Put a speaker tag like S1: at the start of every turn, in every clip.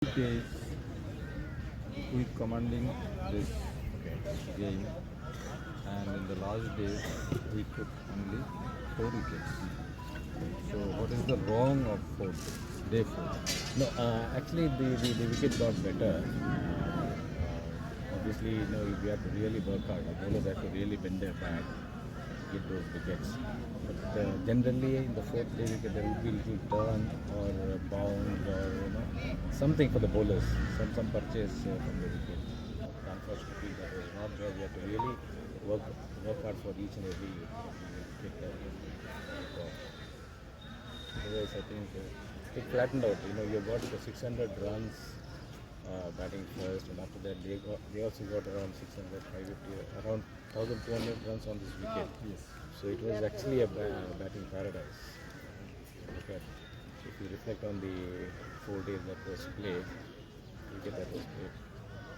S1: days we commanding this game and in the last days we took only four wickets. So what is the wrong of four? Day four.
S2: No, uh, actually the, the, the wicket got better. Uh, obviously, you know, we have to really work hard. The bowlers have to really bend their back, get those wickets. But uh, generally, in the fourth day wicket, there will be a little turn or uh, bound or you know something for the bowlers, some some purchase uh, from the wicket. Unfortunately, that was not there. We have to really work work hard for each and every wicket. Otherwise, I think uh, it flattened out. You know, you've got the 600 runs batting first, and after that they got they also got around 600, 550, around 1,200 runs on this wicket. Yes. So it was actually a ba- batting paradise. Look at if you reflect on the four days that was played, wicket that was played,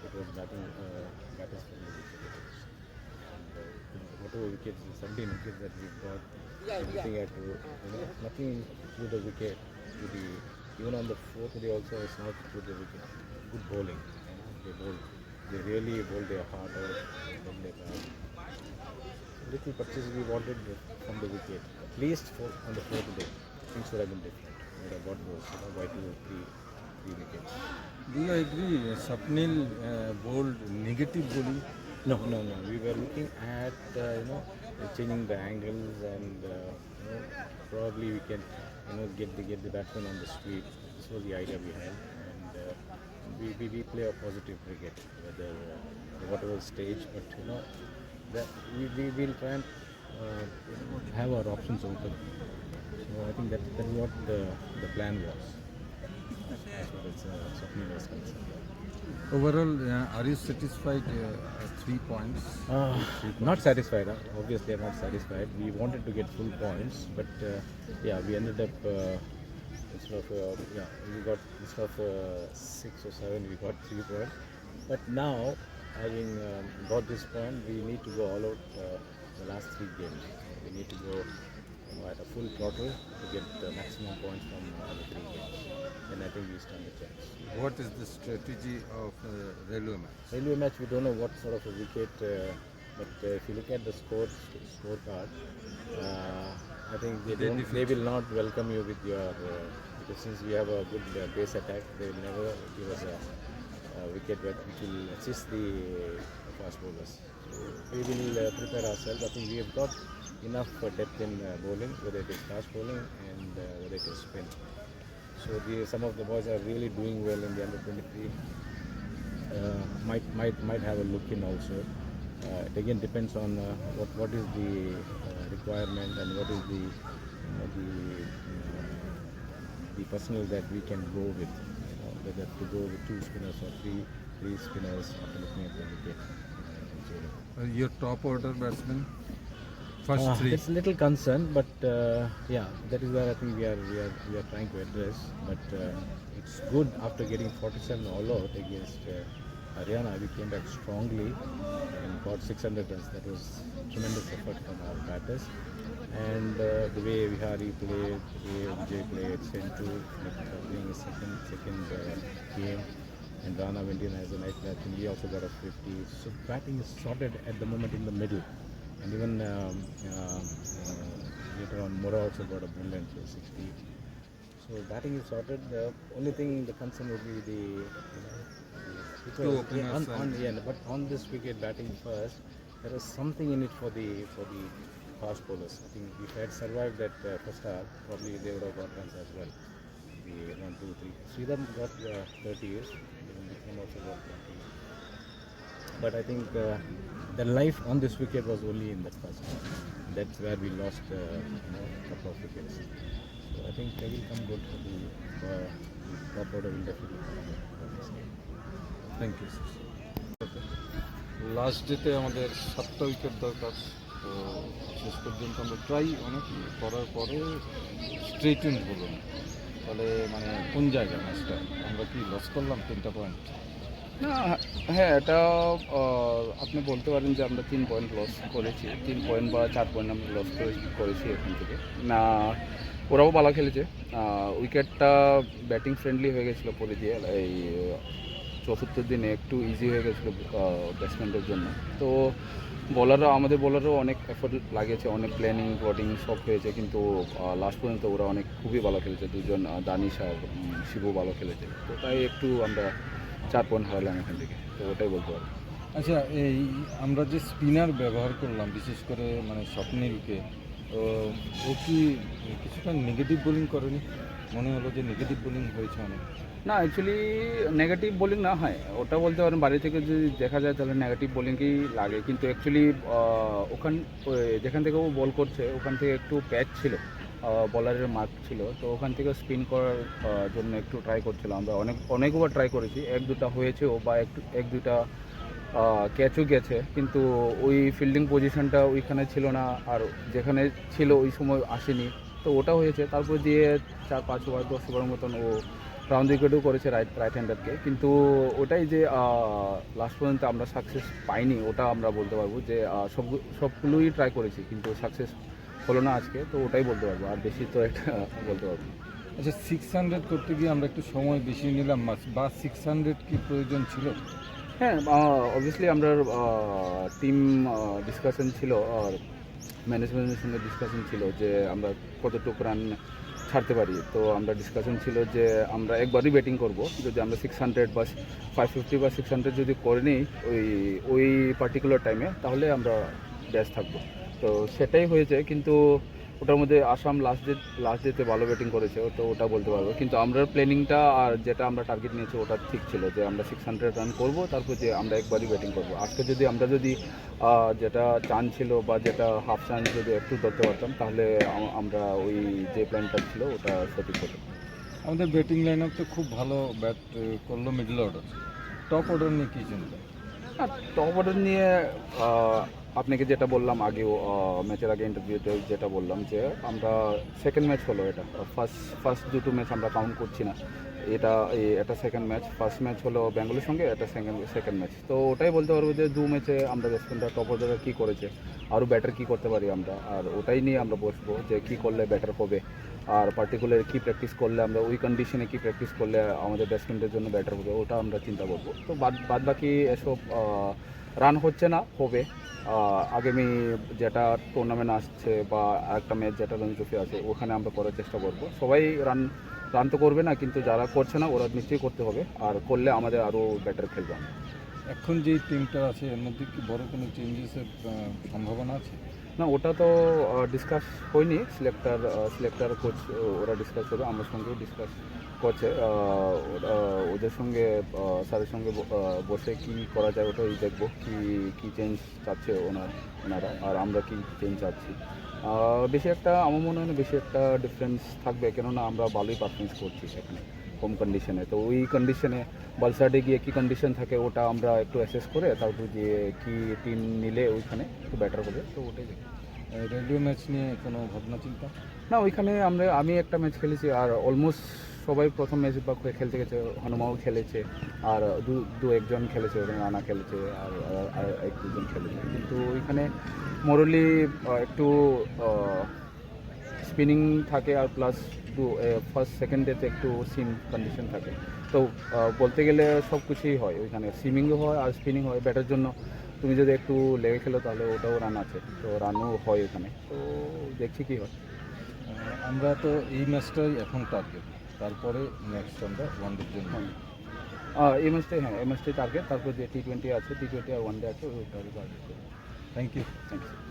S2: it was batting uh, batters from the wicket. And, uh, you know, whatever wickets, the 17 wickets that we got, everything had to, you know, nothing through the wicket. To the even on the fourth day also, it's not wicket. Good bowling. You know, they bowled. They really bowled their heart out, bowled their bat. Little purchase we wanted from the wicket. At least for on the fourth day, things would have been different. We would have got those, you know, by two or three, three wickets.
S1: Do you agree Sapnil uh, bowled negative bowling?
S2: No, no, no. We were looking at uh, you know changing the angles and uh, know probably we can you know get the get the batsman on the street. This was the idea we had, and uh, we, we we play a positive cricket, whether uh, whatever stage, but you know that we we will try and uh, have our options open. So I think that that is what the the plan was as far as uh, Swapnil was concerned.
S1: Overall, uh, are you satisfied? Uh, three points.
S2: Uh, not satisfied. Huh? Obviously, I'm not satisfied. We wanted to get full points, but uh, yeah, we ended up uh, instead of uh, yeah, we got instead of uh, six or seven, we got three points. But now, having um, got this point, we need to go all out uh, the last three games. We need to go you know, at a full throttle to get the maximum points from uh, the three games. And I think we stand a chance.
S1: What is the strategy of uh, railway match?
S2: Railway match, we don't know what sort of a wicket, uh, but uh, if you look at the score scorecard, uh, I think they, don't, they will not welcome you with your uh, because since we have a good uh, base attack, they will never give us a, a wicket which will assist the fast bowlers. So we will uh, prepare ourselves. I think we have got enough depth in uh, bowling, whether it is fast bowling and uh, whether it is spin. So the, some of the boys are really doing well in the under 23 uh, might might might have a look in also. It again depends on what what is the requirement and what is the the the personnel that we can go with. You know, whether to go with two spinners or three three spinners after looking at the wicket.
S1: Uh, your top order batsman? First
S2: uh,
S1: three.
S2: It's a little concern, but uh, yeah, that is where I think we are we are we are trying to address. But uh, it's good after getting 47 all out against uh, Haryana, we came back strongly and got 600 runs. That was tremendous effort from our batters. And uh, the way Vihari played, the way Vijay played, Sentu like, uh, playing a second second uh, game, and Rana went in as a night match, and we also got a 50. So batting is sorted at the moment in the middle and even um, um, uh, later on Mora also got a brilliant 60. So batting is sorted. The only thing the concern would be the you know, the-
S1: Two openers
S2: yeah, on, on, yeah, but on this wicket batting first, there is something in it for the for the fast bowlers. I think if they had survived that uh, first half, probably they would have got runs as well. The one, two, three. Sridham got uh, 30 years. Vikram also got 20. But I think uh, the life on this wicket was only in that first half. That's where we lost uh, you know, a couple of wickets. So I think they will come good the, uh, the top order will definitely come good for this game.
S1: Thank you last ডেতে আমাদের সাতটা wicket দরকার তো শেষ পর্যন্ত আমরা try অনেক করার পরে স্ট্রেট ইন বলুন তাহলে মানে কোন জায়গায় ম্যাচটা আমরা কি লস করলাম তিনটা পয়েন্ট
S3: না হ্যাঁ এটা আপনি বলতে পারেন যে আমরা তিন পয়েন্ট লস করেছি। তিন পয়েন্ট বা চার পয়েন্ট আমরা লস করেছি এখান থেকে। না, ওরাও ভালো খেলেছে। উইকেটটা ব্যাটিং ফ্রেন্ডলি হয়ে গেছিল পরে দিয়ে এই, চতুর্থ দিনে একটু ইজি হয়ে গেছিল ব্যাটসম্যানদের জন্য। তো বলাররা আমাদের বলারও অনেক এফোর্ট লাগিয়েছে, অনেক প্ল্যানিং ব্লটিং সব হয়েছে, কিন্তু লাস্ট পর্যন্ত ওরা অনেক খুবই ভালো খেলেছে। দুজন দানিশ আর শিবু ভালো খেলেছে। তো তাই একটু আমরা চার পয়েন্ট হারালাম এখান থেকে তো ওটাই বলতে পারব।
S1: আচ্ছা এই আমরা যে স্পিনার ব্যবহার করলাম বিশেষ করে মানে স্বপ্নীলকে ও কি কিছুটা নেগেটিভ বোলিং করেনি? মনে হলো যে নেগেটিভ বোলিং হয়েছে অনেক।
S3: না অ্যাকচুয়ালি নেগেটিভ বোলিং না হয়। ওটা বলতে পারেন বাড়ি থেকে যদি দেখা যায় তাহলে নেগেটিভ বোলিংকেই লাগে। কিন্তু অ্যাকচুয়ালি ওখান যেখান থেকে ও বল করছে ওখান থেকে একটু প্যাচ ছিল। বলারের মার্ক ছিল। তো ওখান থেকে স্পিন করার জন্য একটু ট্রাই করছিলাম। আমরা অনেক, অনেকবার ট্রাই করেছি। এক দুটা হয়েছেও বা একটু, এক দুটা ক্যাচও গেছে। কিন্তু ওই ফিল্ডিং পজিশনটা ওইখানে ছিল না। আর যেখানে ছিল ওই সময় আসেনি। তো ওটা হয়েছে। তারপর দিয়ে চার, পাঁচ ওভার দশ ওভার মতন ও রাউন্ড উইকেটও করেছে রাইট রাইট হ্যান্ডারকে কিন্তু ওটাই যে লাস্ট পর্যন্ত আমরা সাকসেস পাইনি, ওটা আমরা বলতে পারব যে সব সবগুলোই ট্রাই করেছি। কিন্তু সাকসেস হলো না আজকে তো ওটাই বলতে পারব। আর বেশি তো একটা বলতে পারব।
S1: আচ্ছা সিক্স হান্ড্রেড করতে গিয়ে আমরা একটু সময় বেশি নিলাম মাস- বা সিক্স হান্ড্রেড কি প্রয়োজন ছিল?
S3: হ্যাঁ অবভিয়াসলি আমরা টিম ডিসকাশন ছিল আর ম্যানেজমেন্টের সঙ্গে ডিসকাশন ছিল যে আমরা কতটুকু রান ছাড়তে পারি। তো আমরা ডিসকাশন ছিল যে আমরা একবারই ব্যাটিং করব। যদি আমরা সিক্স হান্ড্রেড বা ফাইভ ফিফটি বা সিক্স হান্ড্রেড যদি করে নিই ওই ওই পার্টিকুলার টাইমে তাহলে আমরা ব্যাস থাকব। তো সেটাই হয়েছে কিন্তু ওটার মধ্যে আসাম লাস্ট ডে লাস্ট ডেতে ভালো ব্যাটিং করেছে তো ওটা বলতে পারব। কিন্তু আমরা প্ল্যানিংটা আর যেটা আমরা টার্গেট নিয়েছি ওটা ঠিক ছিল যে আমরা সিক্স হান্ড্রেড রান করব তারপর যে আমরা একবারই ব্যাটিং করব। আজকে যদি আমরা যদি যেটা চান ছিল বা যেটা হাফ চান্স যদি একটু ধরতে পারতাম তাহলে আমরা ওই যে প্ল্যানটা ছিল ওটা সঠিক হতো।
S1: আমাদের ব্যাটিং লাইন আপ তো খুব ভালো ব্যাট করল মিডল অর্ডার টপ অর্ডার নিয়ে কী চিন্তা?
S3: টপ অর্ডার নিয়ে আপনাকে যেটা বললাম আগেও ম্যাচের আগে ইন্টারভিউতে যেটা বললাম যে, আমরা সেকেন্ড ম্যাচ হলো এটা। ফার্স্ট ফার্স্ট দুটো ম্যাচ আমরা কাউন্ট করছি না। এটা এটা সেকেন্ড ম্যাচ ফার্স্ট ম্যাচ হলো ব্যাঙ্গালোর সঙ্গে, এটা সেকেন্ড সেকেন্ড ম্যাচ তো ওটাই বলতে পারব যে, দু ম্যাচে আমরা ব্যাটসম্যানরা টপ অর্ডারে কী করেছে আরও ব্যাটার কী করতে পারি আমরা। আর ওটাই নিয়ে আমরা বসবো যে, কী করলে ব্যাটার হবে। আর পার্টিকুলার কী প্র্যাকটিস করলে আমরা, ওই কন্ডিশনে কী প্র্যাকটিস করলে আমাদের ব্যাটসম্যানদের জন্য ব্যাটার হবে, ওটা আমরা চিন্তা করব। তো বাদ বাদ বাকি এসব রান হচ্ছে না, হবে। আগামী যেটা টুর্নামেন্ট আসছে বা একটা ম্যাচ যেটা রঞ্জি ট্রফি আছে, ওখানে আমরা করার চেষ্টা করব। সবাই রান রান তো করবে না, কিন্তু যারা করছে না, ওরা নিশ্চয়ই করতে হবে। আর করলে আমাদের আরও বেটার খেলবে
S1: এখন যে টিমটা আছে, এর মধ্যে কি বড় কোনো চেঞ্জেসের সম্ভাবনা আছে?
S3: না, ওটা তো ডিসকাস হয়নি। সিলেক্টার সিলেক্টার কোচ ওরা ডিসকাস করবে, আমার সঙ্গেও ডিসকাস করছে। ওদের সঙ্গে স্যারের সঙ্গে বসে কি করা যায় ওটাই দেখব, কি কি চেঞ্জ চাচ্ছে ওনার, ওনারা, আর আমরা কি চেঞ্জ চাচ্ছি। বেশি একটা, আমার মনে হয় না বেশি একটা ডিফারেন্স থাকবে, কেননা আমরা ভালোই পারফরমেন্স করছি এখানে। হোম কন্ডিশনে তো ওই কন্ডিশনে বালসাডে গিয়ে কী কন্ডিশন থাকে ওটা আমরা একটু অ্যাসেস করে তারপর গিয়ে কী টিম নিলে ওইখানে একটু বেটার হবে তো ওটাই
S1: রেডিও ম্যাচ নিয়ে কোনো ভাবনা চিন্তা?
S3: না ওইখানে আমরা আমি একটা ম্যাচ খেলেছি আর অলমোস্ট সবাই প্রথম ম্যাচ বা খেলতে গেছে হনুমাও খেলেছে আর দু দু একজন খেলেছে ওখানে রানা খেলেছে আর- আর এক দুজন খেলেছে। কিন্তু ওইখানে মোরলি একটু স্পিনিং থাকে আর প্লাস দু ফার্স্ট সেকেন্ড ডেতে একটু সিম কন্ডিশন থাকে। তো বলতে গেলে সব কিছুই হয় ওইখানে। সিমিংও হয় আর স্পিনিং হয়। ব্যাটার জন্য তুমি যদি একটু লেগে খেলো তাহলে ওটাও রান আছে। তো রানও হয় ওখানে। তো দেখছি কী হয়।
S1: আমরা তো এই ম্যাচটাই এখন টার্গেট তারপরে নেক্সট আমরা ওয়ান ডের জন্য।
S3: হ্যাঁ। এই ম্যাচটাই হ্যাঁ এই ম্যাচটাই টার্গেট তারপর যে টি টোয়েন্টি আছে টি টোয়েন্টি আর ওয়ান ডে আছে ওইটা target
S1: thank you
S3: thank you